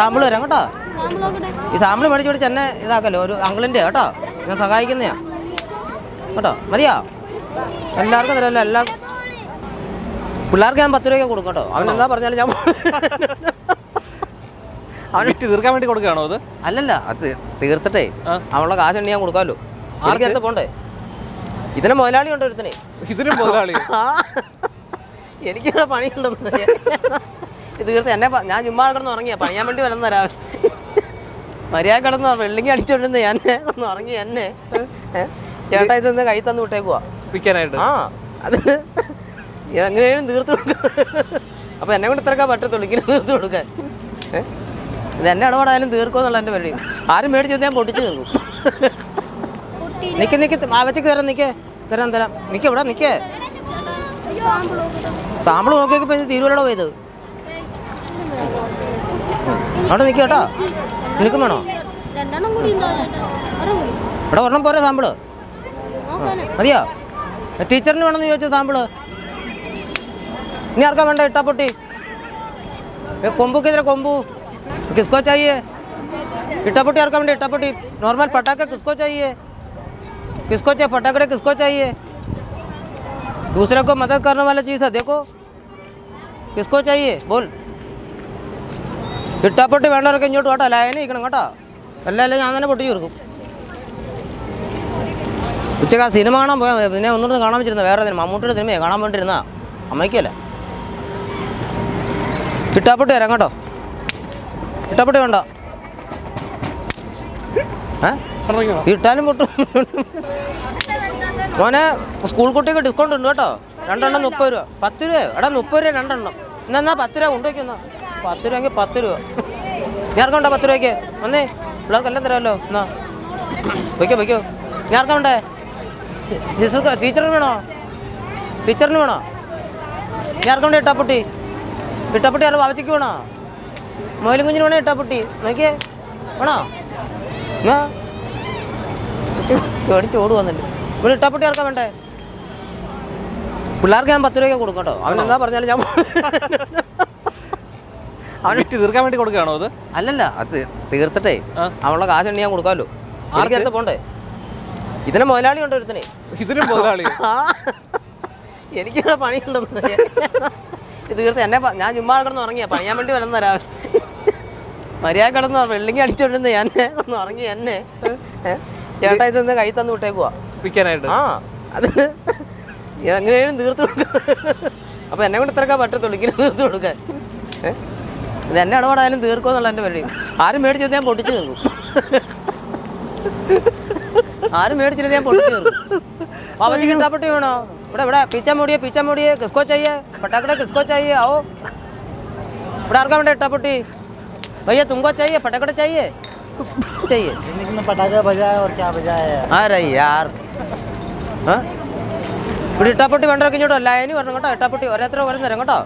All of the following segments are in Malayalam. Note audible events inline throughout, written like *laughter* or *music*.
സാമ്പിൾ വരാം കേട്ടോ. ഈ സാമ്പിൾ മേടിച്ച് എന്നെ ഇതാക്കല്ലോ ഒരു അങ്കിളിന്റെ കേട്ടോ. ഞാൻ സഹായിക്കുന്നതാ കേട്ടോ? മതിയോ? എല്ലാവർക്കും തരാമല്ലോ എല്ലാവർക്കും പിള്ളേർക്ക് ഞാൻ പത്ത് രൂപയ്ക്ക് കൊടുക്കും കേട്ടോ. അവൻ എന്താ പറഞ്ഞാലും ഞാൻ അവൻ തീർക്കാൻ വേണ്ടി കൊടുക്കുകയാണോ അത്? അല്ലല്ല അത് തീർത്തിട്ടേ. ആ. അവളുടെ കാശ് ഉണ്ടെങ്കിൽ ഞാൻ കൊടുക്കാമല്ലോ. ആർക്ക്? അടുത്ത് പോണ്ടേ? ഇതിന് മുതലാളി ഉണ്ട് ഒരുത്തനെ. ഇതിനും മുതലാളി. എനിക്കിവിടെ പണിയുണ്ടെന്ന്. തീർത്ത് എന്നെ ഞാൻ ചുമ്മാ കിടന്ന് ഉറങ്ങിയ പണിയാൻ വേണ്ടി വരുന്ന രാവിലെ. മര്യാദ കിടന്ന് വെള്ളിങ്ങി അടിച്ചോണ്ടിരുന്ന ഞാൻ കിടന്ന് ഉറങ്ങി എന്നെ? ചേട്ടാ ഇതൊന്ന് കൈ തന്നു വിട്ടേക്കുവാ. വിൽക്കാനായിട്ട്? ആ അത് എങ്ങനെയും തീർത്ത് കൊടുക്കുക അപ്പോൾ എന്നെ കൊണ്ട് ഇത്രക്കാൻ പറ്റത്തുള്ളൂ ഇങ്ങനെ തീർത്ത് കൊടുക്കാൻ? ഇത് എന്നെ ഇടപാടായാലും തീർക്കുമെന്നുള്ള എന്റെ പരിപാടി. ആരും മേടിച്ചത് ഞാൻ പൊട്ടിച്ച് തീർക്കും. നിക്ക് നിക്ക് ആവച്ചക്ക് തരാം നിക്ക്. തരാം തരാം. നിക്ക് ഇവിടെ നിക്കേ. സാമ്പിൾ നോക്കിയൊക്കെ ഇപ്പം തീരുവല്ലോ പോയത്? അവിടെ നിൽക്കുക കേട്ടോ നിൽക്കും വേണോ രണ്ടെണ്ണം കൂടി ഉണ്ടോ ചേട്ടാ ഒരെണ്ണം കൂടി ഇവിടെ ഒരെണ്ണം പോരെ സാമ്പിള് നോക്കാനാ മതിയോ ടീച്ചറിന് വേണമെന്ന് ചോദിച്ചത് സാമ്പിള് ഇനി ആർക്കാ വേണ്ട ഇട്ടാപ്പൊട്ടി ഏ, കൊമ്പു കിതര കൊമ്പു किसको चाहिए इटापट्टी आर का मंडे इटापट्टी नॉर्मल पटाखे किसको चाहिए किसको चाहिए फटाकड़े किसको चाहिए दूसरे को मदद करने वाला चीज़ है देखो किसको चाहिए बोल ഇട്ടാപ്പൊട്ടി വേണ്ടവരൊക്കെ ഇങ്ങോട്ട് കേട്ടോ ലയനെ ഇരിക്കണം കേട്ടോ. എല്ലാം എല്ലാം ഞാൻ തന്നെ പൊട്ടി ചേർക്കും ഉച്ചയ്ക്ക് ആ സിനിമ കാണാൻ പോയാൽ പിന്നെ ഒന്നുകൂടെ കാണാൻ വെച്ചിരുന്ന വേറെ സിനിമ മമ്മൂട്ടിയുടെ സിനിമയെ? കാണാൻ വേണ്ടിയിരുന്ന അമ്മയ്ക്കല്ല? ഇട്ടാപ്പൊട്ടി തരാം കേട്ടോ. ഇട്ടാപ്പൊട്ടി വേണ്ട. ഇട്ടാലും പൊട്ടും. മോനെ സ്കൂൾ കുട്ടിക്ക് ഡിസ്കൗണ്ട് ഉണ്ട് കേട്ടോ. രണ്ടെണ്ണം മുപ്പത് രൂപ. പത്ത് രൂപയോ? എടാ മുപ്പത് രൂപ രണ്ടെണ്ണം. ഇന്നെന്നാ എന്നാ പത്ത് രൂപ കൊണ്ടുവയ്ക്കുന്ന പത്ത് രൂപയെങ്കിൽ പത്ത് രൂപ. ഞാർക്കുണ്ടോ പത്ത് രൂപയ്ക്ക്? വന്നേ. പിള്ളേർക്കെല്ലാം തരാമല്ലോ. എന്നാ. വയ്ക്കോ വയ്ക്കോ ഞാർക്കുണ്ടേ ടീച്ചർക്ക് ടീച്ചറിന് വേണോ? ടീച്ചറിന് വേണോ? ഞാർക്കുണ്ട് ഇട്ടാപ്പൊട്ടി? ഇട്ടാപ്പൊട്ടി ആരും വാവച്ചയ്ക്ക് വേണോ? മോയിലും കുഞ്ഞിന് വേണോ ഇട്ടാപ്പൊട്ടി? നോക്കിയേ. വേണോ? എന്നാ. പേടിച്ച് ഓട് വന്നില്ല ഇവിടെ ഇട്ടാപ്പൊട്ടി ആർക്കാ വേണ്ടേ? പിള്ളേർക്ക് ഞാൻ പത്ത് രൂപയ്ക്ക് കൊടുക്കട്ടോ. അവനെന്താ പറഞ്ഞാലും ഞാൻ അവൻ വിറ്റ് തീർക്കാൻ വേണ്ടി കൊടുക്കുകയാണോ അത്? അല്ലല്ല അത് തീർത്തിട്ടേ. ആ. അവളുടെ കാശ് ഉണ്ടെങ്കിൽ ഞാൻ കൊടുക്കാമല്ലോ. എനിക്ക് അടുത്ത് പോണ്ടേ. ഇതിന് മുതലാളി ഉണ്ട് ഒരുത്തനെ. ഇതിനും മുതലാളി? *laughs* എനിക്ക് എനിക്കിവിടെ പണിയുണ്ടെന്ന്. തീർത്ത് എന്നെ ഞാൻ ചുമ്മാ കിടന്ന് ഉറങ്ങിയ. പണിയാൻ വേണ്ടി വരുന്ന തരാ മര്യാദ കിടന്ന് വെള്ളിങ്ങി അടിച്ചോണ്ടിരുന്ന ഞാൻ ഒന്ന് ഉറങ്ങി എന്നെ? ചേട്ടാ ഇതൊന്ന് കൈ തന്ന് വിട്ടേക്കുവാ. വിൽക്കാനായിട്ട്? ആ. അത് എങ്ങനെയും തീർത്ത് കൊടുക്കുക അപ്പോൾ എന്നെ കൊണ്ട് ഇത്രക്കാൻ പറ്റത്തുള്ളൂ. ഇങ്ങനെ തീർത്ത് കൊടുക്കാൻ. ഏ? ഇത് എന്നെ ഇടപെടാനും തീർക്കുമെന്നുള്ള എൻ്റെ പരിപാടി ആരും മേടിച്ചത് ഞാൻ പൊട്ടിച്ച് തീർക്കും ആരും മേടിച്ചില്ല ഞാൻ പൊട്ടിച്ച് തീർക്കും അവധിക്ക് ഇട്ടാപ്പട്ടി വേണോ ഇവിടെ ഇവിടെ പീച്ച മൂടിയെ പീച്ച മൂടിയെ കിസ്കോ ചെയ്യേ പട്ടാക്കടെ കിസ്കോ ചെയ്യേ ആവോ ഇവിടെ ആർക്കാ വേണ്ട ഇട്ടാപ്പട്ടി भैया तुमको चाहिए पटाखड़े चाहिए चाहिए में पटाखा बजाए और क्या बजाए അരെ യാർ ആ? ഇവിടെ ഇട്ടാപ്പൊട്ടി വേണ്ടവർക്ക് ഇങ്ങോട്ടോ ലൈനി വരണം കേട്ടോ ഇട്ടാപ്പൊട്ടി ഓരോരുത്തർ ഓരോ തരാം കേട്ടോ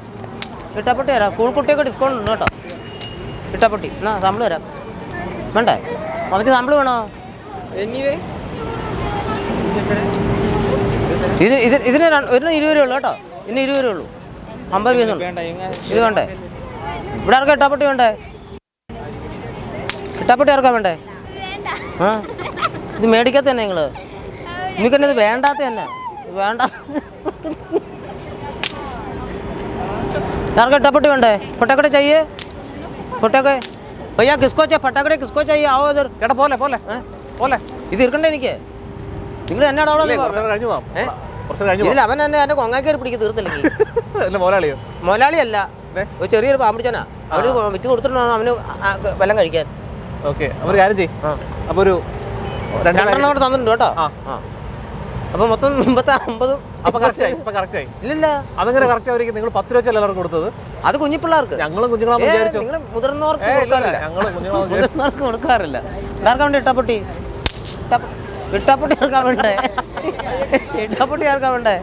ഇട്ടാപ്പൊട്ടി തരാം. സ്കൂൾ കുട്ടിയൊക്കെ ഡിസ്കൗണ്ട് ഉണ്ട് കേട്ടോ. ഇട്ടാപ്പൊട്ടി. എന്നാ സാമ്പിൾ തരാം. വേണ്ടേ? അവർക്ക് സാമ്പിൾ വേണോ? ഇത് ഇത് ഇതിന് ഒരു ഇതിന് ഇരുപത് രൂപ ഉള്ളൂ കേട്ടോ. ഇതിന് ഇരുപത് രൂപ ഉള്ളൂ അമ്പത് രൂപ ഇത് വേണ്ടേ? ഇവിടെ ആർക്കാ ഇട്ടാപ്പൊട്ടി വേണ്ടേ? ഇട്ടാപ്പൊട്ടി ആർക്കാ വേണ്ടേ? ആ? ഇത് മേടിക്കാത്ത തന്നെ നിങ്ങൾ. നിങ്ങൾക്ക് തന്നെ ഇത് വേണ്ടാത്ത തന്നെ. വേണ്ട. यार टपटी बंड है फटाकड़े चाहिए फटाके भैया किसको चाहिए फटाकड़े किसको चाहिए आओ इधर ചേട്ടാ പോലെ പോലെ ഏ? പോലെ ഇത് ഇരിക്കണ്ടേ എനിക്ക് നിങ്ങൾ എന്നാണ് അവിടെ ഇല്ലേ, കുറച്ച് കഴിഞ്ഞു പോവാം *laughs* ഏ? കുറച്ച് കഴിഞ്ഞു ഇതിൽ അവൻ എന്നെ എന്നെ കൊങ്ങാക്കേറി പിടിക്ക് തീർത്തില്ലെങ്കിൽ പോവാം അല്ല മുതലാളിയോ മുതലാളിയല്ല ഏ? ഒരു ചെറിയൊരു പാമ്പിടിച്ചാനാ അവന് വിറ്റ് കൊടുത്തിട്ടുണ്ടോ അവന് ആ വെല്ലം കഴിക്കാൻ ഓക്കെ അവർ കാര്യം ചെയ്യും ആ അപ്പോൾ ഒരു രണ്ട് രണ്ടെണ്ണം കൂടെ തന്നിട്ടുണ്ട് കേട്ടോ ആ. ആ അപ്പോൾ മൊത്തം മുമ്പത്തെ അമ്പതും അപ്പോൾ കറക്റ്റായി ഇപ്പോൾ കറക്റ്റായി ഇല്ലില്ല അതങ്ങനെ കറക്റ്റ് ആയിരിക്കും നിങ്ങൾ പത്ത് രൂപ വെച്ചല്ലേ എല്ലാവർക്കും കൊടുത്തത് അത് കുഞ്ഞിപ്പിള്ളേർക്ക് ഞങ്ങളും കുഞ്ഞുങ്ങളാണെന്ന് വിചാരിച്ചു നിങ്ങൾ മുതിർന്നവർക്ക് ഏയ്, ഇല്ല, ഇല്ല, കൊടുക്കാറില്ല ഞങ്ങള് കുഞ്ഞുങ്ങളാണെന്ന് മുതിർന്നവർക്ക് കൊടുക്കാറില്ല ആർക്കാ വേണ്ടി ഇട്ടാപ്പൊട്ടി ഇട്ടാപ്പ- ഇട്ടാപ്പൊട്ടി ആർക്കാ വേണ്ടേ ഇട്ടാപ്പൊട്ടി ആർക്കാ വേണ്ടേ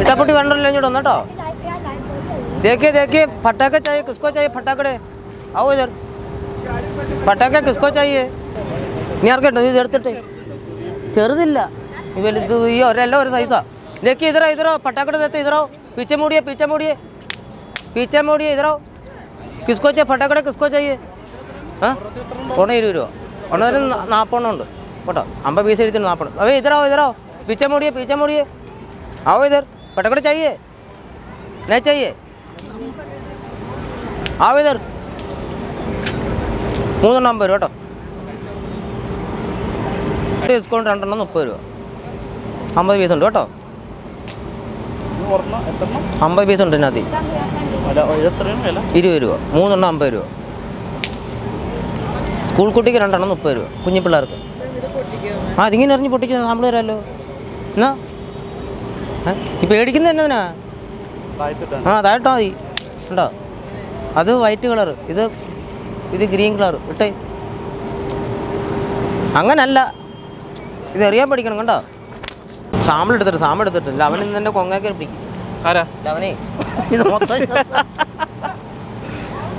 ഇട്ടാപ്പൊട്ടി വേണ്ടല്ലോ ഇങ്ങോട്ട് വന്നോ देखिए देखिए फटाके चाहिए किसको चाहिए फटाकड़े आओ इधर പട്ടൊക്കെ കിസ്കോ ചായേ. നീ ആർക്കട്ടെ ഇത് എടുത്തിട്ടെ. ചെറുതില്ല. വലുത് ഈ ഒരെല്ലാം ഒരു സൈസാ ഇതൊക്കെ ഇതറോ ഇതറോ. പട്ടാക്കട തേത്ത് ഇതറോ. പീച്ച മൂടിയേ പീച്ച മൂടിയേ. പീച്ച മൂടിയേ ഇതറോ. കിസ്കോ ചേ പട്ടാക്കട കിസ്കോ ചായേ. ആ? ഒണ്ണ ഇരുപത് രൂപ. ഒണ്ണതിന് നാൽപ്പണ്ണം ഉണ്ട്. കേട്ടോ. അമ്പത് പീസ് എഴുതി നാൽപ്പണ്ണം അവേ ഇതറോ ഇതറോ. പീച്ച മൂടിയേ പീച്ച മൂടിയേ. ആവോ ഇതർ പട്ടാക്കട ചായേ. നേ ചായേ? ആവോ ഇതർ മൂന്നെണ്ണം അമ്പത് രൂപ കേട്ടോ. ഡിസ്കൗണ്ട് രണ്ടെണ്ണം മുപ്പത് രൂപ. അമ്പത് പീസ് ഉണ്ട് കേട്ടോ. അമ്പത് പീസ് ഉണ്ട് ഇതിനകത്ത്. ഇരുപത് രൂപ. മൂന്നെണ്ണം അമ്പത് രൂപ. സ്കൂൾ കുട്ടിക്ക് രണ്ടെണ്ണം മുപ്പത് രൂപ. കുഞ്ഞു പിള്ളേർക്ക്. ആ അതിങ്ങനെ എറിഞ്ഞ് പൊട്ടിക്കുന്ന നമ്മൾ തരാമല്ലോ എന്നാ? ഏ? ഈ പേടിക്കുന്നത് എന്നതിനാ ആ അതായിട്ടോ മതി. ഉണ്ടോ അത് വൈറ്റ് കളർ ഇത് ഇത് ഗ്രീൻ കളർ ഇട്ടേ. അങ്ങനല്ല. ഇത് എറിയാൻ പഠിക്കണം കണ്ടോ? സാമ്പിൾ എടുത്തിട്ട് സാമ്പിൾ എടുത്തിട്ട് അവൻ ഇന്ന് തന്നെ കൊങ്ങാക്കി പിടിക്കും. ആരാ? അവനെ. ഇത് മൊത്തം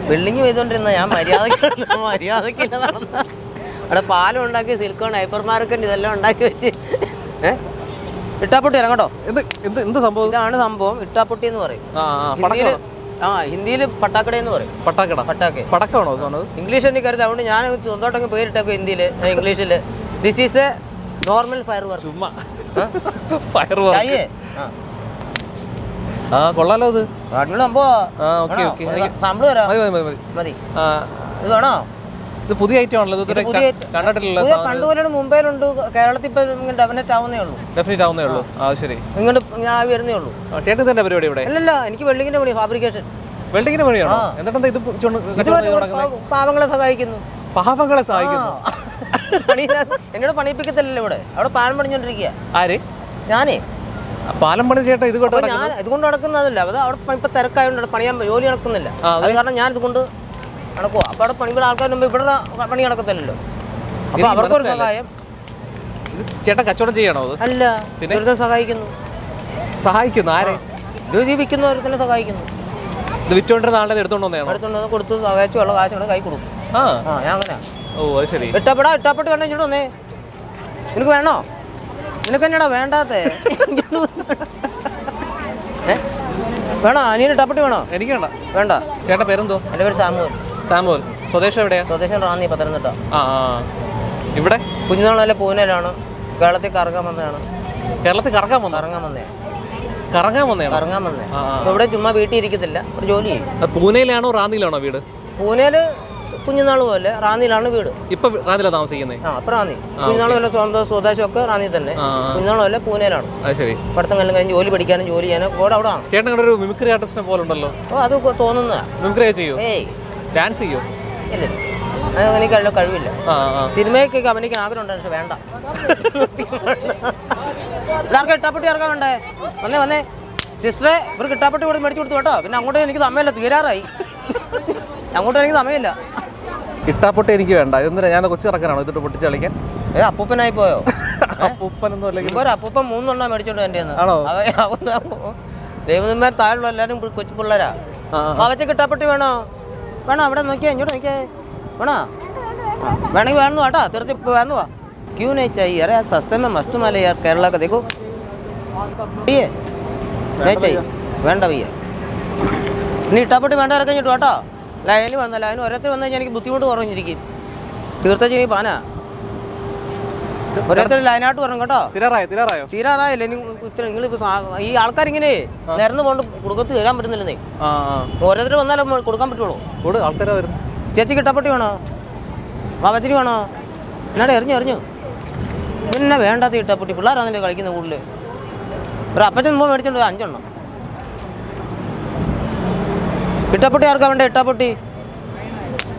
ബിൽഡിങ് ചെയ്തോണ്ടിരുന്ന ഞാൻ മര്യാദയ്ക്ക് മര്യാദക്കില്ല നടന്ന. അവിടെ പാലം ഉണ്ടാക്കി സിൽക്കോൺ ഹൈപ്പർ മാർക്കറ്റ് ഇതെല്ലാം ഉണ്ടാക്കി വെച്ച്. ഇട്ടാപ്പൊട്ടി ഇറങ്ങട്ടോ. എന്ത് എന്ത് എന്ത് സംഭവം? ഇതാണ് സംഭവം. ഇട്ടാപ്പൊട്ടി എന്ന് പറയും. ആ ഹിന്ദിയിൽ പട്ടാക്കട എന്ന് പറയും. പട്ടാക്കട? പട്ടാക്കെ. പടക്കമാണോ സോണത് ഇംഗ്ലീഷ് എനിക്ക് കരുത് അതുകൊണ്ട് ഞാൻ സ്വന്തമായിട്ടങ്ങ് പേരിട്ടേക്കും ഹിന്ദിയിൽ ഇംഗ്ലീഷിൽ. This is a normal firework ചുമ്മാ ഫയർ വർക്ക് ആ. ആ കൊള്ളാലോ ഇത് സംഭവം. ആ, ഓക്കേ, ഓക്കേ. എനിക്ക് സാമ്പിൾ തരാം. മതി മതി മതി. ഇത് വേണോ? ഇത് പുതിയ ഐറ്റം ആണല്ലോ. ഇത് കണ്ടിട്ടില്ല പുതിയ പണ്ട് പോലെയാണ് മുംബൈയിലുണ്ട് കേരളത്തിൽ ഇപ്പം ഡെവലറ്റ് ആവുന്നേ ഉള്ളൂ. ഡെഫിനറ്റ് ആവുന്നേ ഉള്ളൂ. ആ. ശരി. ഇങ്ങോട്ട് ഞാൻ വരുന്നേ ഉള്ളൂ. ചേട്ടൻ തന്നെ പരിപാടി ഇവിടെ? അല്ലല്ല എനിക്ക് വെള്ളിങ്ങിന്റെ പണി ഫാബ്രിക്കേഷൻ വെള്ളിങ്ങിന്റെ പണിയാണോ? എന്നിട്ടെന്താ ഇത് പാവങ്ങളെ സഹായിക്കുന്നു. പാവങ്ങളെ സഹായിക്കുന്നു. *laughs* എന്നോട് പണിയിപ്പിക്കത്തില്ലല്ലോ ഇവിടെ. അവിടെ പാലം പണിഞ്ഞോണ്ടിരിക്കുക ആര്? ഞാനേ. പാലം പണി ചേട്ടാ ഇത് കൊണ്ട് ഞാൻ ഇതുകൊണ്ട് നടക്കുന്നതല്ല. അത് അവിടെ ഇപ്പൊ തിരക്കായതുകൊണ്ട് പണിയാൻ ജോലി നടക്കുന്നില്ല. അത് കാരണം ഞാൻ ഇതുകൊണ്ട് നടക്കുവാ? അപ്പൊ അവിടെ പണിയുടെ ആൾക്കാർ മുമ്പ് ഇവിടെ പണി നടക്കത്തില്ലല്ലോ. അപ്പൊ എനിക്ക് അവർക്കൊരു സഹായം. ഇത് ചേട്ടൻ കച്ചവടം ചെയ്യണോ അത്? അല്ല പിന്നെ? സഹായിക്കുന്നു. സഹായിക്കുന്നു? ആരെ? ഇത് ഈ തന്നെ സഹായിക്കുന്നു. ഇത് വിറ്റോണ്ടിരുന്ന ആളുടെ എടുത്തോണ്ട് വന്നതാണോ അടുത്തുകൊണ്ട് വന്ന് കൊടുത്ത് സഹായിച്ചു ഉള്ള കാശ് കൈ കൊടുക്കും. ആ. ഞാൻ അങ്ങനെ ഓ അത് ശരി. ഇട്ടപ്പെടാ ഇട്ടപ്പെട്ട് വേണ്ട ഇങ്ങോട്ട് വന്നേ. നിനക്ക് വേണോ? നിനക്ക് എന്നടാ വേണ്ടാത്തേ? *laughs* വേണോ? അനിയന് ഇട്ടപ്പെട്ട് വേണോ? എനിക്ക് വേണ്ട. വേണ്ട. ചേട്ടൻ പേരെന്തോ? എന്റെ പേര് സാമുവൽ. സാമുവൽ സ്വദേശം എവിടെയാ? സ്വദേശം റാന്നി പത്തനംതിട്ട. ആ ആ. ഇവിടെ? കുഞ്ഞുനാളെ പൂനെയിലാണ്. കേരളത്തിൽ കറങ്ങാൻ വന്നതാണ്. കേരളത്തിൽ കറങ്ങാൻ വന്നു കറങ്ങാൻ വന്നേ കറങ്ങാൻ വന്നേ കറങ്ങാൻ വന്നേ ആ, ആ. അപ്പോൾ ഇവിടെ ചുമ്മാ വീട്ടിൽ ഇരിക്കത്തില്ല ഒരു ജോലി ചെയ്യും. പൂനെയിലാണോ റാന്നിയിലാണോ വീട്? പൂനെയിൽ കുഞ്ഞുനാൾ പോലെ റാന്നിയിലാണ് വീട്. ഇപ്പൊ റാന്നിയിലാണ് താമസിക്കുന്നത് ആ അപ്പം റാന്നി. കുഞ്ഞുനാൾ പോലെ സ്വന്തം സ്വദേശമൊക്കെ റാന്നി തന്നെ. ആ. കുഞ്ഞുനാൾ പോലെ പൂനെയിലാണ്. അത് ശരി. പഠിത്തം കല്ലും കഴിഞ്ഞ് ജോലി പഠിക്കാനും ജോലി ചെയ്യാനും കൂടെ അവിടെ ആണ് ചേട്ടൻ ഒരു മിമിക്രി ആർട്ടിസ്റ്റിനെ പോലെ ഉണ്ടല്ലോ. അപ്പോൾ അത് തോന്നുന്നതാ. മിമിക്രി ചെയ്യൂ? ഏയ്. ഡാൻസ് ചെയ്യോ? ഇല്ല. കഴിവ് കഴിവില്ല. ആ അഭിനയിക്കാൻ ആഗ്രഹം ഉണ്ടായിരുന്നു പക്ഷെ വേണ്ട. ഇവിടെ ആർക്കാ ഇട്ടാപ്പെട്ടി ആർക്കാ വേണ്ടേ? വന്നേ വന്നേ. സിസ്റ്ററെ ഇവർക്ക് ഇട്ടാപ്പെട്ടി കൊടുത്ത് മേടിച്ചു കൊടുത്തു കേട്ടോ. പിന്നെ അങ്ങോട്ട് എനിക്ക് സമയമില്ല തീരാറായി. അങ്ങോട്ട് എനിക്ക് സമയമില്ല. ഇട്ടാപ്പൊട്ടി എനിക്ക് വേണ്ട. എന്തിനാ ഞാൻ കൊച്ചു ഇറക്കാനാണോ ഇതിട്ട് പൊട്ടിച്ച് കളിക്കാൻ? ഏ അപ്പൂപ്പനായി പോയോ? *laughs* ഉപ്പനൊന്നും അല്ലെങ്കിൽ ഒരു അപ്പൂപ്പൻ മൂന്നെണ്ണം മേടിച്ചോണ്ട് എന്റെ ആണോ? ദൈവനിന്മാർ താഴെയുള്ള എല്ലാവരും കൊച്ചു പിള്ളേരാ. അവറ്റ കിട്ടാപ്പെട്ടി വേണോ? വേണോ അവിടെ നോക്കിയാ ഇങ്ങോട്ട് നോക്കിയേ വേണോ ആ, വേണമെങ്കിൽ വേണം കേട്ടോ തീർത്തി വേന്നു വാ क्यों नहीं चाहिए अरे यार सस्ते में मस्त माल है यार केरला का देखो ये नहीं चाहिए വേണ്ട ഭയ്യ ഇനി ഇട്ടാപ്പെട്ടി വേണ്ടവരൊക്കെ ഇങ്ങോട്ട് കേട്ടോ ലൈന് വന്ന ലൈന് ഓരോരുത്തർ വന്നു കഴിഞ്ഞാൽ എനിക്ക് ബുദ്ധിമുട്ട് കുറഞ്ഞിരിക്കും തീർച്ചയായും എനിക്ക് പാനാ ഓരോരുത്തർ ലൈനായിട്ട് പറഞ്ഞു കേട്ടോ. തിരാറായോ തിരാറായോ? തീരാറായില്ല? ഇനി ഇത്ര നിങ്ങൾ ഈ നിരന്ന് പോണ്ട് കൊടുക്കത്ത് തരാൻ പറ്റുന്നില്ലെന്നേ. ആ ആ. ഓരോരുത്തർ വന്നാലും കൊടുക്കാൻ പറ്റുള്ളൂ. ചേച്ചി കിട്ടപ്പെട്ടി വേണോ? വാവത്തിരി വേണോ? എന്നാടെ എറിഞ്ഞു എറിഞ്ഞു. പിന്നെ വേണ്ടാത്ത ഇട്ടപ്പെട്ടി. പിള്ളേരാണല്ലേ കളിക്കുന്ന കൂടുതൽ ഒരു അപ്പച്ചൻ മുമ്പ് മേടിച്ചോണ്ട് അഞ്ചെണ്ണം. ഇട്ടപ്പെട്ടി ആർക്കാ വേണ്ട ഇട്ടപ്പെട്ടി?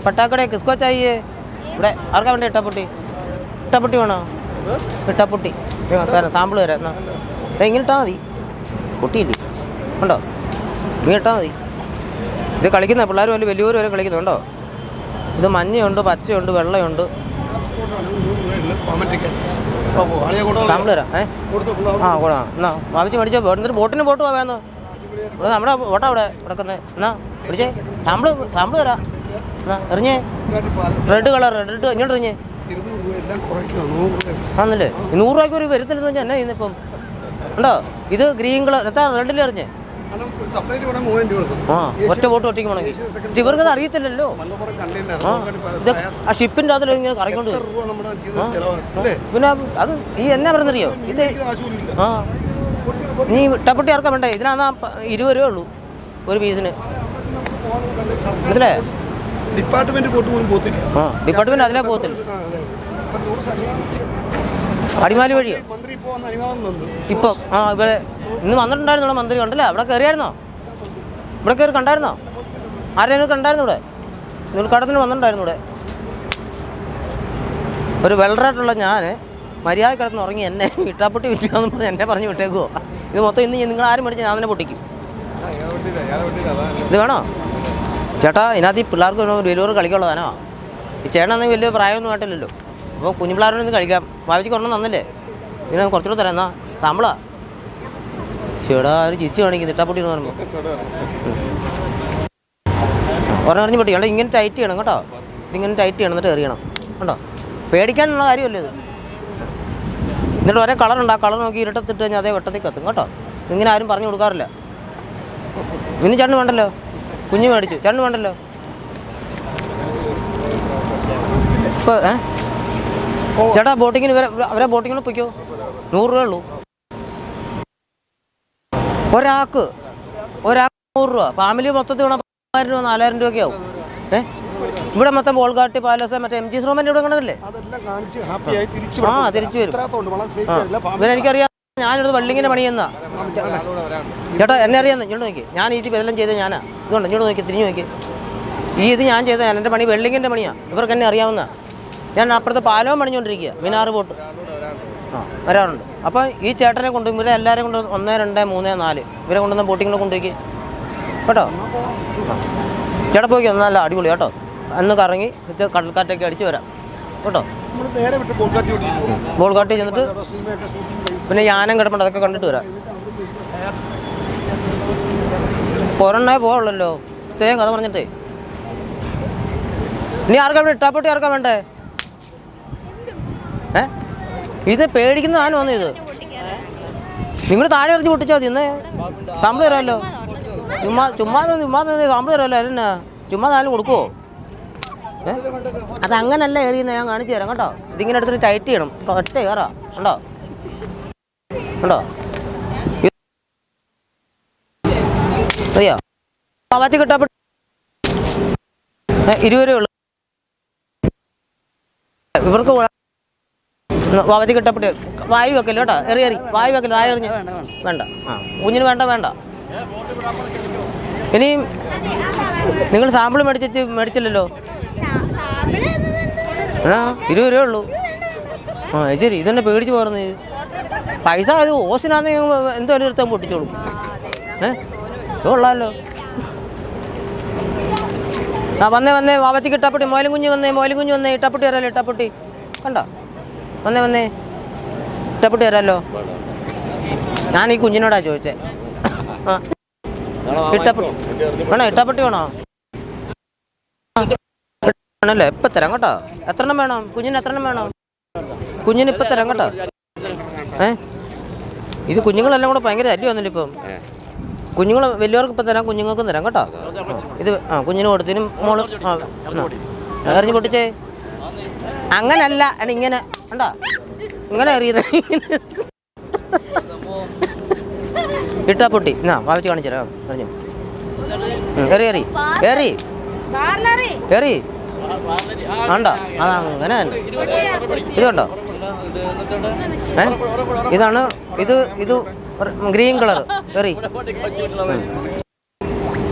പട്ടാക്കട കിസ്കോ ചായേ ഇവിടെ ആർക്കാ വേണ്ട ഇട്ടപ്പെട്ടി? ഇട്ടപ്പെട്ടി വേണോ? ഇട്ടപ്പെട്ടി തരാം സാമ്പിൾ തരാം. എന്നാ. ഇങ്ങനെ മതി. പൊട്ടിയില്ലേ? ഉണ്ടോ ഇങ്ങനെ മതി. ഇത് കളിക്കുന്ന പിള്ളേർ വല്ല വലിയവർ വരെ കളിക്കുന്നുണ്ടോ ഇത് മഞ്ഞയുണ്ട് പച്ചയുണ്ട് വെള്ളയുണ്ട്. സാമ്പിൾ തരാം ഏ? ആ കൂടാ എന്നാ വാവിച്ച് മേടിച്ചോ. എന്നിട്ട് ബോട്ടിന് ബോട്ട് പോവാന്ന് ഇവിടെ നമ്മുടെ ബോട്ടാ അവിടെ കിടക്കുന്നത് എന്നാ പിടിച്ചേ സാമ്പിൾ സാമ്പിൾ തരാം. എന്നാ എറിഞ്ഞേ. റെഡ് കളർ റെഡ് ഇങ്ങോട്ട് എറിഞ്ഞേ. ആന്നല്ലേ ഈ നൂറ് രൂപയ്ക്ക് ഒരു വരുത്തില്ലെന്ന് വെച്ചാൽ എന്നാ ഇന്നിപ്പം ഇപ്പം? ഉണ്ടോ? ഇത് ഗ്രീൻ കളർ എത്താ റെഡിൽ അറിഞ്ഞേ ആ ഒറ്റ വോട്ട് ഒറ്റയ്ക്ക് വേണമെങ്കിൽ. അത് ഇവർക്കത് അറിയത്തില്ലല്ലോ. ആ ഇത് ആ ഷിപ്പിന്റെ അതിൽ ഇങ്ങനെ കറക്കൊണ്ട് എത്ര പിന്നെ അത് ഈ എന്നാ പറഞ്ഞറിയോ ഇത് ആ നീ ടപ്പട്ടി ഇറക്കാൻ വേണ്ടേ? ഇതിനാ ഇരുപത് രൂപ ഉള്ളൂ ഒരു പീസിന്. മനസ്സിലേ പോത്തില്ല. ആ ഡിപ്പാർട്ട്മെന്റ് അതിലേ പോകത്തില്ല. ഇപ്പൊ അടിമാലി വഴിയോ? തന്നു ഇപ്പോൾ ആ ഇവിടെ ഇന്ന് വന്നിട്ടുണ്ടായിരുന്നോ മന്ത്രി കണ്ടല്ലേ? അവിടെ കയറിയായിരുന്നോ ഇവിടെ കയറി കണ്ടായിരുന്നോ? ആരെയും കണ്ടായിരുന്നു ഇവിടെ? ഉദ്ഘാടനത്തിന് വന്നിട്ടുണ്ടായിരുന്നു ഇവിടെ. ഒരു വെള്ളറായിട്ടുള്ള ഞാൻ മര്യാദ കിടന്ന് ഉറങ്ങി എന്നെ ഇട്ടാപ്പൊട്ടി വിറ്റാന്ന് പറഞ്ഞ് എന്നെ പറഞ്ഞ് വിട്ടേക്കുവോ? ഇത് മൊത്തം ഇന്ന് നിങ്ങൾ ആരും മേടിച്ച് ഞാൻ തന്നെ പൊട്ടിക്കും ഇത് വേണോ? ചേട്ടാ ഇതിനകത്ത് ഈ പിള്ളേർക്ക് വലിയവർ കളിക്കുള്ളതാനോ ഈ ചേട്ടനാണെങ്കിൽ വലിയ പ്രായമൊന്നും ആയിട്ടില്ലല്ലോ. അപ്പോൾ കുഞ്ഞു പിള്ളേരോട് കളിക്കാം. വായിച്ച് ഒരെണ്ണം തന്നില്ലേ? ഇതിനെ കുറച്ചുകൂടെ തരാം എന്നാ. താമ്പളാ. ചേടാ ഒരു ചിരിച്ചു കാണിക്കുന്നു. ഇട്ടാപ്പൊട്ടി എന്ന് പറയുമ്പോൾ ഒരെണ്ണം അറിഞ്ഞ് പൊട്ടി. ചേട്ടാ ഇങ്ങനെ ടൈറ്റ് ചെയ്യണം കേട്ടോ. ഇതിങ്ങനെ ടൈറ്റ് ചെയ്യണം. എന്നിട്ട് എറിയണം. കേട്ടോ പേടിക്കാനുള്ള കാര്യമല്ലേ ഇത്? എന്നിട്ട് ഒരേ കളറുണ്ട് ആ കളർ നോക്കി ഇരട്ടത്തിട്ട് കഴിഞ്ഞാൽ അതേ വെട്ടത്തിൽ കത്തും കേട്ടോ. ഇങ്ങനെ ആരും പറഞ്ഞു കൊടുക്കാറില്ല. ഇനി ചേട്ടന് വേണ്ടല്ലോ? കുഞ്ഞ് മേടിച്ചു. ചേട്ടന് വേണ്ടല്ലോ. ഇപ്പോൾ ഏ? ചേട്ടാ ബോട്ടിങ്ങിന് വരെ അവരെ ബോട്ടിങ്ങിന് പൊയ്ക്കോ. നൂറ് രൂപ ഉള്ളൂ. ഒരാൾക്ക് ഒരാൾക്ക് നൂറ് രൂപ. ഫാമിലി മൊത്തത്തിൽ വേണം പതിനായിരം രൂപ നാലായിരം രൂപയൊക്കെ ആവും. ഏ? ഇവിടെ മൊത്തം ബോൾഗാട്ടി പാലസ് മറ്റേ എം ജി ശ്രോമന്റെ ഇവിടെ കണക്കല്ലേ? ആ തിരിച്ചു വരും. ഇത്രത്തോണ്ട് വളരെ വള്ളിങ്ങനെ പണിയെന്നാ. ചേട്ടാ എന്നെ അറിയാം ഇങ്ങോട്ട് നോക്കി. ഞാൻ ഈ ഇതെല്ലാം ചെയ്തത് ഞാനാ. ഇതുകൊണ്ട് ഇങ്ങോട്ട് നോക്കി തിരിഞ്ഞു നോക്കി. ഈ ഇത് ഞാൻ ചെയ്ത എന്റെ പണി വെള്ളിങ്ങിന്റെ പണിയാണ് ഇവർക്ക് എന്നെ അറിയാവുന്ന. ഞാൻ അപ്പുറത്തെ പാലവും പണിഞ്ഞുകൊണ്ടിരിക്കുക മിനാറ് പോട്ട്. ആ വരാറുണ്ട്. അപ്പോൾ ഈ ചേട്ടനെ കൊണ്ട് ഇവരെ എല്ലാവരും കൊണ്ട് ഒന്ന് രണ്ട് മൂന്ന് നാല്. ഇവരെ കൊണ്ടുവന്ന ബോട്ടിങ്ങിനെ കൊണ്ടുപോയി കേട്ടോ. ചേട്ടാ പോയി നല്ല അടിപൊളി കേട്ടോ? അന്ന് കറങ്ങി കടൽക്കാറ്റൊക്കെ അടിച്ച് വരാം. കേട്ടോ? നമ്മൾ നേരെ വിട്ട് ബോൾഗാട്ടി ഓടിക്കുന്നു ബോൾ കാട്ടി ചെന്നിട്ട് പിന്നെ യാനം കിടപ്പുണ്ട് അതൊക്കെ കണ്ടിട്ട് വരാം. പൊരണ്ണേ പോവുള്ളല്ലോ. ഇത്രയും കഥ പറഞ്ഞിട്ടേ. ഇനി ആർക്കാ ഇവിടെ ഇട്ടാപ്പൊട്ടി ആർക്കാ വേണ്ടേ? ഏ? ഇത് പേടിക്കുന്ന സാധനമാണ് ഇത്? നിങ്ങൾ താഴെ എറിഞ്ഞ് പൊട്ടിച്ചാൽ മതി ഇന്നേ. സാമ്പിൾ തരാമല്ലോ. ചുമ്മാ ചുമ്മാ ചുമ്മാ സാമ്പിൾ തരാമല്ലോ അല്ലെന്നാ ചുമ്മാ നാല് കൊടുക്കുവോ? ഏ? അത് അങ്ങനല്ല എറിയുന്നത് ഞാൻ കാണിച്ചു തരാം കേട്ടോ. ഇതിങ്ങനെ എടുത്തിട്ട് ടൈറ്റ് ചെയ്യണം. കേട്ടോ ഒറ്റ കയറാ ഉണ്ടോ ഉണ്ടോ? അറിയോ പാവാച്ചി കിട്ടാപ്പ ഇരുപത് രൂപ ഉള്ളു. ഇവർക്ക് വാവച്ചി കിട്ടപ്പെട്ട് വായു വെക്കല്ലോ കേട്ടോ? എറി എറി വായു വെക്കല്ലോ? താഴെ എറിഞ്ഞ്. വേണ്ട ആ കുഞ്ഞിന് വേണ്ട വേണ്ട. ഇനിയും നിങ്ങൾ സാമ്പിൾ മേടിച്ചിട്ട് മേടിച്ചില്ലല്ലോ? ആ ഇരുപത് രൂപ ഉള്ളൂ ആ ശരി. ഇതെന്നെ പേടിച്ച് പോർന്ന് പൈസ അത് ഓസിനാന്ന് എന്തോ ഒരു നൃത്തം പൊട്ടിച്ചോളും ഏ? കൊള്ളാമല്ലോ ആ വന്നേ വന്നേ വാവച്ചിക്ക് ഇട്ടപ്പെട്ടി. മോലും കുഞ്ഞ് വന്നേ മോലും കുഞ്ഞ് വന്നേ. ഇട്ടപ്പെട്ടി വരാലോ ഇട്ടപ്പെട്ടി. കണ്ടോ? വന്നേ വന്നേ. ഇട്ടപ്പെട്ടി വരാലോ ഞാൻ ഈ കുഞ്ഞിനോടാ ചോദിച്ചേ. വേണോ ഇട്ടപ്പെട്ടി വേണോ? ആണല്ലേ ഇപ്പം തരാം കേട്ടോ. എത്ര എണ്ണം വേണം? കുഞ്ഞിന് എത്ര എണ്ണം വേണം? കുഞ്ഞിന് ഇപ്പം തരാം കേട്ടോ. ഏ? ഇത് കുഞ്ഞുങ്ങളെല്ലാം കൂടെ ഭയങ്കര അരി വന്നില്ല ഇപ്പം? കുഞ്ഞുങ്ങൾ വലിയവർക്ക് ഇപ്പം തരാം കുഞ്ഞുങ്ങൾക്കും തരാം കേട്ടോ. ഇത് ആ കുഞ്ഞിന് കൊടുത്തിനും മോൾ ആ. എറിഞ്ഞ് പൊട്ടിച്ചേ? അങ്ങനല്ല അല്ല ഇങ്ങനെ കണ്ടോ? ഇങ്ങനെ അറിയുന്നത് ഇട്ടാ പൊട്ടി. എന്നാ വാവിച്ച് കാണിച്ചു തരാം എറിഞ്ഞു ഉം, എറി എറി. എറി. എറി. ആണ്ടോ? അതങ്ങനെ അങ്ങനെ തന്നെ. ഇതുണ്ടോ? ഏ? ഇതാണ് ഇത് ഇത് ഗ്രീൻ കളർ എറി.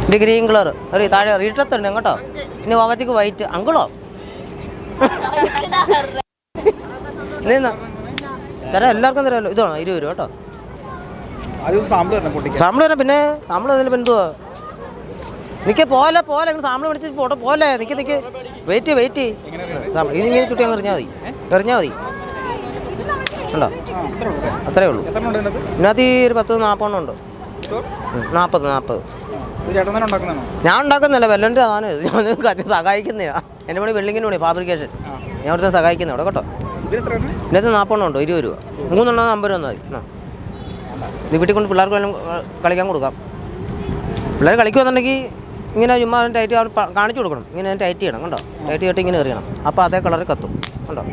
ഇത് ഗ്രീൻ കളർ എറി താഴെ ഇട്ടത്തുണ്ട് കേട്ടോ. ഇനി വാവത്തിക്ക് വൈറ്റ്. അങ്കിളോ? നീന്നാ. തരാം എല്ലാവർക്കും തരാമല്ലോ ഇതാണോ? ഇരുപത് രൂപ കേട്ടോ. സാമ്പിൾ തന്നെ പിന്നെ സാമ്പിൾ തരാം പിന്നെ സാമ്പിൾ തന്നില്ല എന്തുവാ? നിൽക്കേ പോലെ പോലെ ഇങ്ങനെ സാമ്പിൾ മേടിച്ച് പോട്ടെ പോലെ നിക്ക് നിക്ക്. വെയിറ്റ് വെയിറ്റ് ഇനി ഇങ്ങനെ ചുറ്റി അങ്ങ് എറിഞ്ഞാൽ മതി. എറിഞ്ഞാൽ മതി. ഉണ്ടോ അത്രേ ഉള്ളൂ. ഇതിനകത്ത് ഈ ഒരു പത്ത് നാൽപ്പെണ്ണം ഉണ്ട്. നാൽപ്പത് നാൽപ്പത് ഞാൻ ഉണ്ടാക്കുന്നില്ല വെല്ലന്റെ അതാണ് ഞാൻ സഹായിക്കുന്നതാ എന്റെ പണി വെള്ളിങ്ങിന്റെ പണി ഫാബ്രിക്കേഷൻ ഞാൻ അവിടുത്തെ സഹായിക്കുന്നത് അവിടെ കേട്ടോ. ഇതിനകത്ത് നാൽപ്പെണ്ണം ഉണ്ടോ ഇരുപത് രൂപ. മൂന്നെണ്ണം അമ്പത് രൂപ മതി. ഇത് വീട്ടിൽ കൊണ്ട് പിള്ളേർക്ക് കളിക്കാൻ കൊടുക്കാം. പിള്ളേർ കളിക്കുമെന്നുണ്ടെങ്കിൽ ഇങ്ങനെ ചുമ്മാ ടൈറ്റ് അവിടെ കാണിച്ചു കൊടുക്കണം. ഇങ്ങനെ ഞാൻ ടൈറ്റ് ചെയ്യണം കണ്ടോ? ടൈറ്റ് ചെയ്തിട്ട് ഇങ്ങനെ എറിയണം. അപ്പോൾ അതേ കളറിൽ കത്തും കണ്ടോ?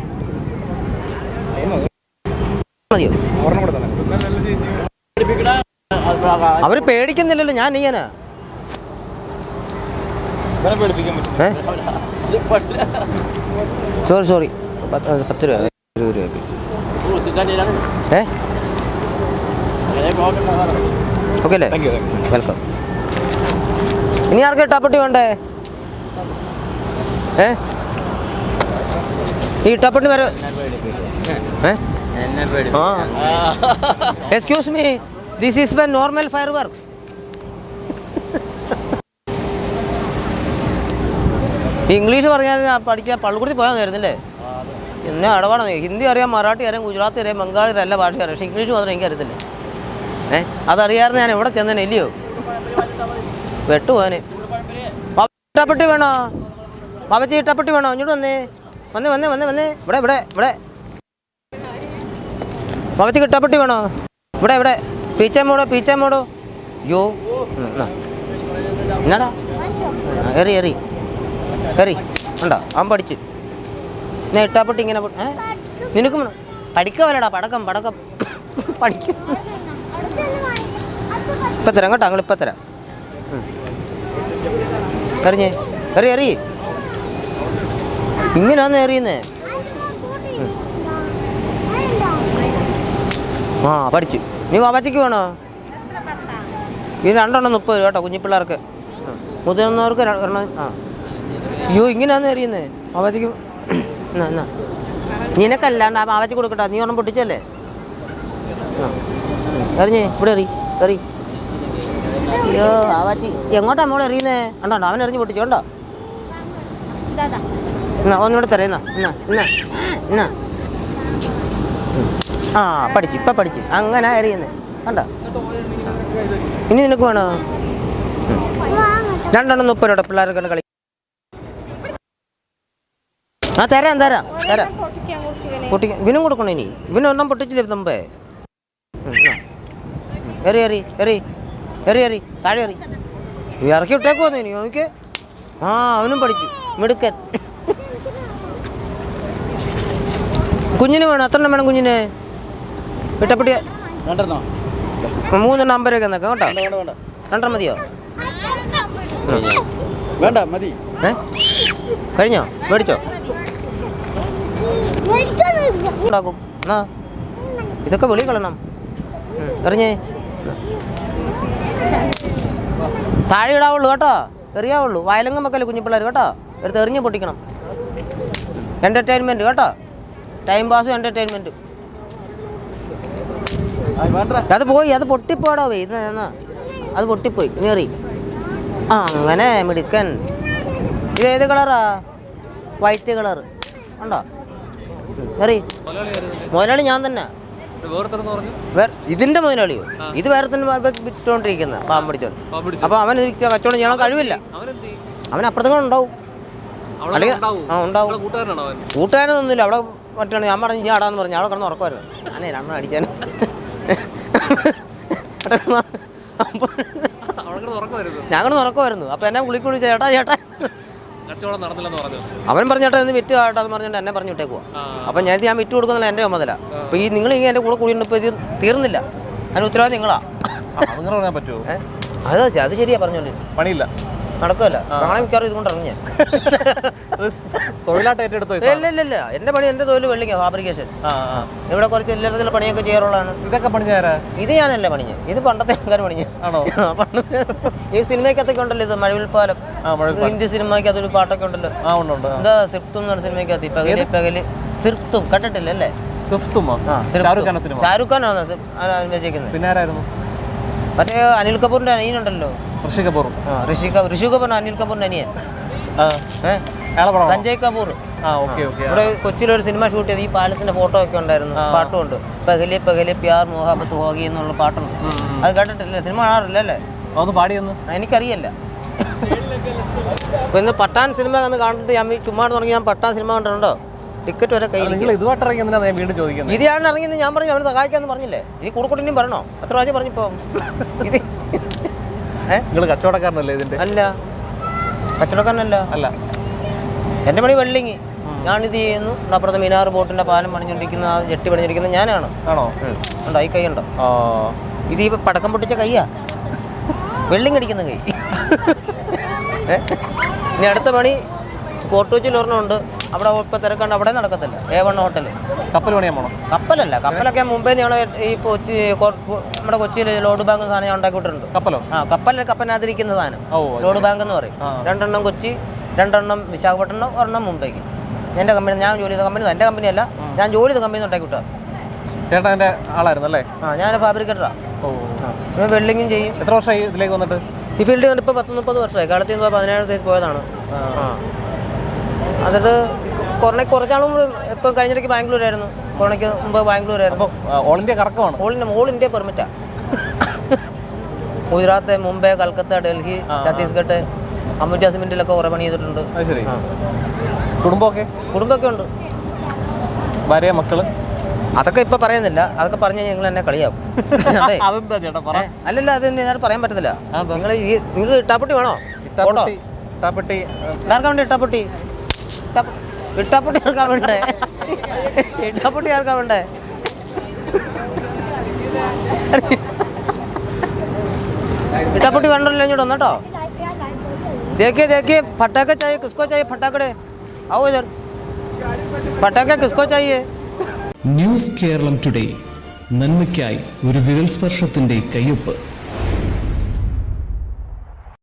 മതിയോ? അവർ പേടിക്കുന്നില്ലല്ലോ ഞാൻ ഇങ്ങനെ. സോറി സോറി പത്ത് രൂപ. ഇരുപത് രൂപയ്ക്ക് ഏ? ഓക്കെ അല്ലേ? വെൽക്കം ഇനി ആർക്കും ഇട്ടാപ്പട്ടി വേണ്ടേ? ഏ? ഈ ഇട്ടാപ്പട്ടി വരെ excuse me this is my normal fireworks English പറഞ്ഞാൽ പഠിക്കാൻ പള്ളിക്കൂടി പോയാൽ മതിയായിരുന്നില്ലേ? എന്നെ അടവാണ്. ഹിന്ദി അറിയാം മറാഠി അറിയാം ഗുജറാത്തി അറിയാം ബംഗാളി അറിയാം എല്ലാ ഭാഷ അറിയാം. പക്ഷേ ഇംഗ്ലീഷ് മാത്രം എനിക്ക് ഏഹ് അതറിയാതെ ഞാൻ എവിടെ ചെന്നേനെ ഇല്ലയോ? വെട്ടുപോനെ ഇട്ടപ്പെട്ടി വേണോ? ബാബച്ചി ഇട്ടപ്പെട്ടി വേണോ? ഇങ്ങോട്ട് വന്നേ. വന്നേ വന്നേ വന്നേ വന്നേ. ഇവിടെ ഇവിടെ ഇവിടെ. ബാബച്ചിക്ക് ഇട്ടപ്പെട്ടി വേണോ? ഇവിടെ ഇവിടെ. പീച്ചാമോടോ പീച്ചാമോടോ യോ മൂടോ. യോ എന്നാടാ? എറി എറി എറി ഉണ്ടോ? അവൻ പഠിച്ചു. ഞാൻ ഇട്ടാപ്പെട്ടി ഇങ്ങനെ ഏ? നിനക്കും പഠിക്കാവലടാ പഠിക്കവല്ലടാ പടക്കം പടക്കം. പഠിക്കും. ഇപ്പം തരാം കേട്ടോ ഞങ്ങൾ ഇപ്പം തരാം. എറിഞ്ഞേ. എറി എറി. ഇങ്ങനാന്ന് എറിയുന്നേ. ആ പഠിച്ചു. നീ വാപ്പച്ചയ്ക്ക് വേണോ? ഈ രണ്ടെണ്ണം മുപ്പത് രൂപ കേട്ടോ കുഞ്ഞിപ്പിള്ളേർക്ക്. മുതിർന്നവർക്ക് ആ. അയ്യോ ഇങ്ങനെയാന്ന് എറിയുന്നേ. വാപ്പച്ചയ്ക്ക് എന്നാ എന്നാ. നിനക്കല്ലാണ്ട് ആ മാവച്ചി കൊടുക്കട്ടെ നീ ഒന്നും പൊട്ടിച്ചല്ലേ? ആ. എറിഞ്ഞേ. ഇവിടെ എറി. എറി. അയ്യോ ആവാച്ചി. എങ്ങോട്ടാ മോളെ എറിയുന്നേ? കണ്ടോ അവൻ എറിഞ്ഞു പൊട്ടിച്ചോ കണ്ടോ? ഒന്നുകൂടെ തരാം എന്നാ എന്നാ എന്നാ. ആ പഠിച്ചു ഇപ്പം പഠിച്ചു. അങ്ങനെ എറിയുന്നേ. കണ്ടോ? ഇനി നിനക്ക് വേണോ. രണ്ടെണ്ണം മുപ്പത് രൂപ പിള്ളേർക്ക് കളി ആ തരാം തരാം തരാം. പൊട്ടിക്കാൻ ഇവനും കൊടുക്കണം ഇനി? വിനും ഒന്നും പൊട്ടിച്ചില്ലേ മുമ്പേ. എറി എറി എറി. എറി എറി താഴെ എറി. ഇറക്കി വിട്ടേക്ക് വന്നു ഇനി നോക്കിയേ ആ അവനും പഠിച്ചു മിടുക്കൻ. കുഞ്ഞിന് വേണം? എത്ര എണ്ണം വേണം കുഞ്ഞിന്? വിട്ടപ്പെട്ടി മൂന്നെണ്ണം അമ്പരൊക്കെ നിൽക്കാം കേട്ടോ? വേണ്ട വേണ്ട രണ്ടെണ്ണം മതിയോ? വേണ്ട മതി. ഏ? കഴിഞ്ഞോ? മേടിച്ചോ? ഉണ്ടാക്കും. എന്നാ? ഇതൊക്കെ വെളി കളണം എറിഞ്ഞേ. താഴെ ഇടാവുള്ളൂ കേട്ടോ. എറിയാവുള്ളൂ. വയലങ്ങം വെക്കല്ലേ കുഞ്ഞിപ്പിള്ളേർ കേട്ടോ. എടുത്ത് എറിഞ്ഞ് പൊട്ടിക്കണം. എന്റർടൈൻമെന്റ് കേട്ടോ. ടൈം പാസും എന്റർടൈൻമെന്റും അത് പോയി. അത് പൊട്ടിപ്പോടാ വേ. ഇത് അത് പൊട്ടിപ്പോയി. ഇനി എറി. ആ അങ്ങനെ മിടുക്കൻ. ഇത് ഏത് കളറാ? വൈറ്റ് കളർ ഉണ്ടോ എറി. മുതലാളി ഞാൻ തന്നെ. ഇതിന്റെ മുതലാളിയോ? ഇത് വേറെ തന്നെ വിറ്റോണ്ടിരിക്കുന്ന പാമ്പ് അപ്പൊ അവൻ വിൽക്കുക കച്ചവടം ചെയ്യണം കഴിവില്ല. അവൻ അപ്പുറത്തും ഉണ്ടാവും. അല്ലെങ്കിൽ ആ ഉണ്ടാവും. കൂട്ടുകാരനൊന്നുമില്ല. അവിടെ മറ്റാണ്. ഞാൻ പറഞ്ഞു ഞാൻ ആടാന്ന് പറഞ്ഞു. അവിടെ കിടന്ന് ഉറക്കുമായിരുന്നു ഞാനേ രണ്ടെണ്ണം അടിക്കാൻ ഞാൻ കിടന്ന് ഉറക്കുമായിരുന്നു അപ്പൊ എന്നെ വിളിക്കുള്ളൂ ചേട്ടാ ചേട്ടാ. അവൻ പറഞ്ഞ. ചേട്ടാ ഇന്ന് വിറ്റ് ആട്ടാന്ന് പറഞ്ഞിട്ട് എന്നെ പറഞ്ഞു വിട്ടേക്കുക അപ്പൊ ഞാൻ ഞാൻ വിറ്റ് കൊടുക്കുന്നില്ല എന്റെ ചുമതല. അപ്പൊ ഈ നിങ്ങൾ ഇങ്ങനെ എന്റെ കൂടെ കൂടി ഇപ്പൊ ഇത് തീർന്നില്ല. അതിന് ഉത്തരവാദിത്തം നിങ്ങളാ. അങ്ങനെ പറയാൻ പറ്റുമോ അത് അത് ശരിയാ പറഞ്ഞോളൂ പണിയില്ല. നടക്കുമല്ല നാളെ മിക്കവാറും ഇതുകൊണ്ട് സ് *laughs* തൊഴിലായിട്ട് ഏറ്റെടുത്തോ ഇല്ല ഇല്ല ഇല്ല എന്റെ പണി എന്റെ തൊഴിൽ വെള്ളിങ്ങ ഫാബ്രിക്കേഷൻ ഇവിടെ കുറച്ച് എല്ലാത്തിലെ പണിയൊക്കെ ചെയ്യാറുള്ളതാണ്. ഇതൊക്കെ പണി ഞാനാ ഇത് ഞാനല്ല പണിഞ്ഞ്. ഇത് പണ്ടത്തെ ആൾക്കാർ പണിഞ്ഞ്. ആണോ? ഈ സിനിമയ്ക്കകത്തൊക്കെ ഉണ്ടല്ലോ ഇത് മഴവിൽപ്പാലം. ആ മഴ ഹിന്ദി സിനിമയ്ക്കകത്തൊരു പാട്ടൊക്കെ ഉണ്ടല്ലോ. ആ ഉണ്ട് എന്താ സിർത്തും എന്ന് പറഞ്ഞ സിനിമയ്ക്കകത്ത് പകൽ പകൽ. സിർത്തും കണ്ടിട്ടില്ല അല്ലേ. ഷാറുഖ് ഖാന്റെ സിനിമ. ഷാരൂഖ് ഖാനാണ് അനുവദിക്കുന്നത് പിന്നെ ആരായിരുന്നു മറ്റേ അനിൽ കപൂറിന്റെ അനിയനുണ്ടല്ലോ ഋഷി കപൂർ. ഋഷി കപൂർ. ഋഷി കപൂർ അനിൽ കപൂറിന്റെ അനിയൻ? സഞ്ജയ് കപൂർ. ആ ഓക്കെ ഓക്കെ. ഇവിടെ കൊച്ചിയിലൊരു സിനിമ ഷൂട്ട് ചെയ്ത്. ഈ പാലത്തിന്റെ ഫോട്ടോ ഒക്കെ ഉണ്ടായിരുന്നു. പാട്ടും ഉണ്ട് പകലെ പകലെ പ്യാർ മുഹബത്ത് ഹോഗി എന്നുള്ള പാട്ടുണ്ട്. അത് കേട്ടിട്ടില്ല സിനിമ കാണാറില്ല അല്ലേ? അതൊന്ന് പാടിയൊന്ന്. എനിക്കറിയില്ല. ഇന്ന് പട്ടാൻ സിനിമ എന്ന് കണ്ടിട്ട് ഞാൻ ചുമ്മാ തുടങ്ങി ഞാൻ പട്ടാൻ സിനിമ കണ്ടിട്ടുണ്ടോ? ടിക്കറ്റ് വരെ കയ്യിൽ വീണ്ടും ചോദിക്കുന്നത്? ഇത് ഞാൻ ഇറങ്ങിയെന്ന് ഞാൻ പറഞ്ഞു അവന് സഹായിക്കാന്ന് പറഞ്ഞില്ലേ? ഇത് കൂടെക്കൂട്ടിനും പറഞ്ഞോ? എത്ര പ്രാവശ്യം പറഞ്ഞിപ്പോ? ഇത് *laughs* നിങ്ങൾ കച്ചവടക്കാരനല്ലേ ഇതിന്റെ അല്ല. കച്ചവടക്കാരനല്ല. അല്ല. എന്റെ പണി വെള്ളിങ്. ഞാനിത് ചെയ്യുന്നു. അപ്പുറത്ത് മിനാർ ബോട്ടിന്റെ പാലം പണിഞ്ഞോണ്ടിരിക്കുന്ന ആ ജെട്ടി പണിഞ്ഞിരിക്കുന്ന ഞാനാണ്. ആണോ. ഉണ്ടോ ഈ കൈ ഉണ്ടോ ഇത് ഈ പടക്കം പൊട്ടിച്ച കൈയാ. വെള്ളിങ് അടിക്കുന്ന കൈ? *laughs* ഇനി അടുത്ത പണി കോട്ടുവച്ചിൽ ഒരെണ്ണമുണ്ട് അവിടെ ഇപ്പൊ തിരക്കാണ്ട് അവിടെ നടക്കത്തില്ല. എ വൺ ഹോട്ടൽ കപ്പൽ പണിയാൻ പോണോ? കപ്പലല്ല കപ്പലൊക്കെ മുമ്പേ ഞങ്ങൾ ഈ കൊച്ചി നമ്മുടെ കൊച്ചിയിൽ ലോഡ് ബാങ്ക് സാധനം ഞാൻ ഉണ്ടാക്കിയിട്ടുണ്ട്. കപ്പലോ? ആ കപ്പലിൽ കപ്പലിനകത്തിരിക്കുന്ന സാധനം. ലോഡ് ബാങ്ക് എന്ന് പറയും. രണ്ടെണ്ണം കൊച്ചി രണ്ടെണ്ണം വിശാഖപട്ടണം ഒരെണ്ണം മുംബൈക്ക്. എന്റെ കമ്പനി ഞാൻ ജോലി ചെയ്ത കമ്പനി എന്റെ കമ്പനി അല്ല. ഞാൻ ജോലി ചെയ്ത കമ്പനി ഉണ്ടാക്കി വിട്ടാ ചേട്ടൻ എന്റെ ആളായിരുന്നു അല്ലേ? ആ ഞാൻ ഫാബ്രിക്കേറ്ററാണ് ഓ. വെൽഡിങ്ങും ചെയ്യും. എത്ര വർഷമായി ഇതിലേക്ക് വന്നിട്ട്? ഈ ഫീൽഡ് വന്നിപ്പോൾ പത്ത് മുപ്പത് വർഷമായി. കാലത്ത് പതിനേഴ് പോയതാണ്. ആ. എന്നിട്ട് കൊറോണ കുറച്ചാളും മുമ്പ് ഇപ്പം കഴിഞ്ഞിടയ്ക്ക് ബാംഗ്ലൂരായിരുന്നു. കൊറോണയ്ക്ക് മുമ്പ് ബാംഗ്ലൂരായിരുന്നു. ആയിരുന്നു ഓൾ ഇന്ത്യ കറക്കമാണ്? ഓൾ ഇന്ത്യ ഓൾ ഇന്ത്യ പെർമിറ്റാ ഗുജറാത്ത് മുംബൈ കൽക്കത്ത ഡൽഹി ഛത്തീസ്ഗഡ് അംബുജ സിമെന്റിലൊക്കെ കുറേ പണി ചെയ്തിട്ടുണ്ട്. കുടുംബമൊക്കെ? കുടുംബമൊക്കെ ഉണ്ട്. ഭാര്യ മക്കൾ? അതൊക്കെ ഇപ്പൊ പറയുന്നില്ല. അതൊക്കെ പറഞ്ഞു നിങ്ങൾ എന്നെ ഏ, അല്ലല്ല അത് ഞാൻ പറയാൻ പറ്റത്തില്ല? നിങ്ങൾ ഈ നിങ്ങൾക്ക് ഇട്ടാപ്പട്ടി വേണോ? ഇട്ടാപ്പെട്ടി ഇട്ടാപ്പെട്ടി ഇട്ടാപ്പട്ടി. ഇട്ടാപ്പ- ഇട്ടാപ്പട്ടി ആർക്കാ വേണ്ടേ ഇട്ടാപ്പട്ടി ആർക്കാ വേണ്ടേ इटापट्टी वेंडर लेंगे डोना तो देखिए देखिए फटाके चाहिए किसको चाहिए फटाकड़े आओ इधर फटाके किसको चाहिए ന്യൂസ് കേരളം ടുഡേ നന്മയ്ക്കായി ഒരു വിരൽ സ്പർശത്തിന്റെ കയ്യൊപ്പ്